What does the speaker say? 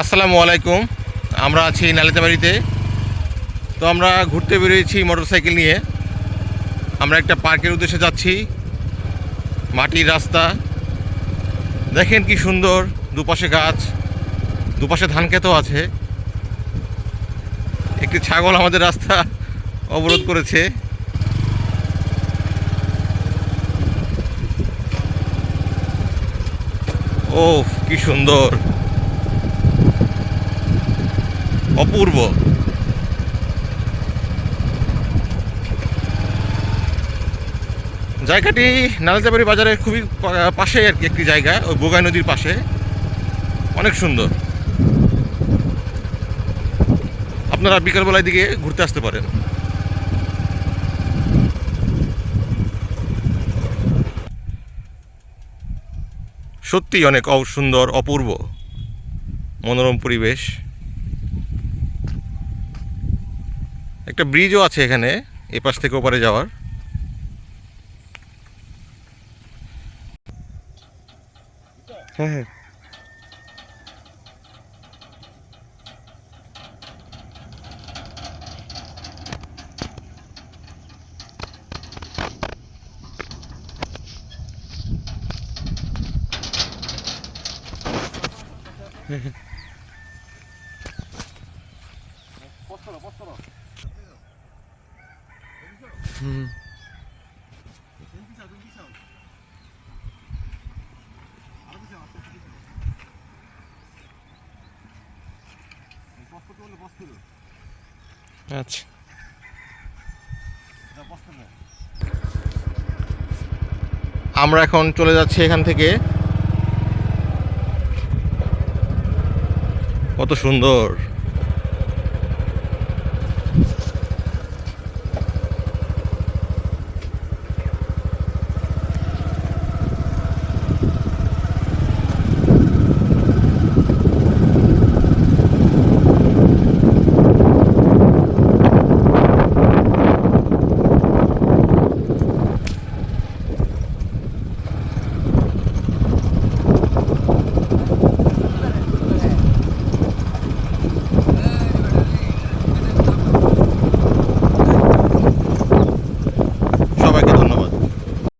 আসসালামু আলাইকুম। আমরা আছি নালিতাবাড়িতে। তো আমরা ঘুরতে বেরিয়েছি মোটরসাইকেল নিয়ে। আমরা একটা পার্কের উদ্দেশ্যে যাচ্ছি। মাটির রাস্তা। দেখেন কি সুন্দর দুপাশে গাছ। দুপাশে ধান ক্ষেতও আছে। একটি ছাগল আমাদের রাস্তা অবরোধ করেছে। ও কি সুন্দর। অপূর্ব। জায়গাটি নালাজাবাড়ি বাজারের খুবই পাশে আর কি একটি জায়গা, ওই বোগাই নদীর পাশে। অনেক সুন্দর। আপনারা বিকালবেলার দিকে ঘুরতে আসতে পারেন। সত্যি অনেক সুন্দর, অপূর্ব, মনোরম পরিবেশ। একটা ব্রিজও আছে এখানে এপাশ থেকে ওপারে যাওয়ার। হ্যাঁ হ্যাঁ। আচ্ছা। আমরা এখন চলে যাচ্ছি এখান থেকে। কত সুন্দর।